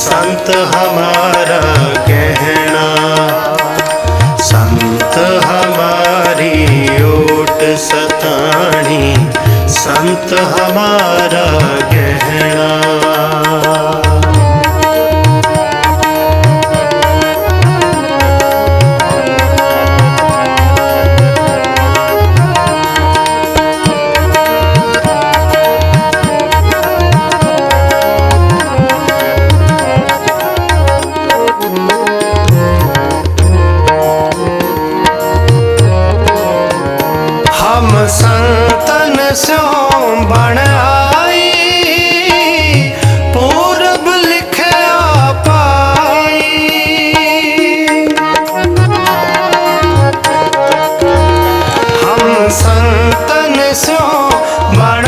संत हमारा गहना संत हमारी ओट सताणी संत हमारा गहना ਬਣ ਆਈ ਪੂਰਬ ਲਿਖਿਆ ਪਾਈ। ਹਮ ਸੰਤਨ ਸੋ ਬਣ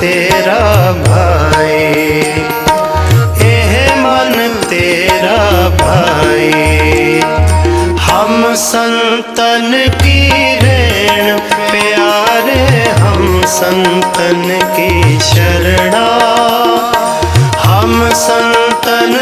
ਤੇਰਾ ਭਾ ਹਮ ਸੰਤਨ ਕੀ ਰੇਣ ਪਿਆਰੇ ਹਮ ਸੰਤਨ ਕੀ ਸ਼ਰਣਾ? ਹਮ ਸੰਤਨ